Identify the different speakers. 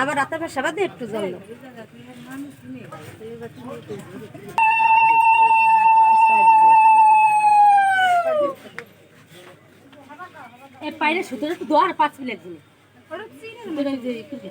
Speaker 1: আবার রাতে ফের সেবা দিয়ে একটু জল। এই পাইলে সুতোর একটু দোয়ার পাঁচ মিনিট দিনে সুতোর এই যে একটু দে।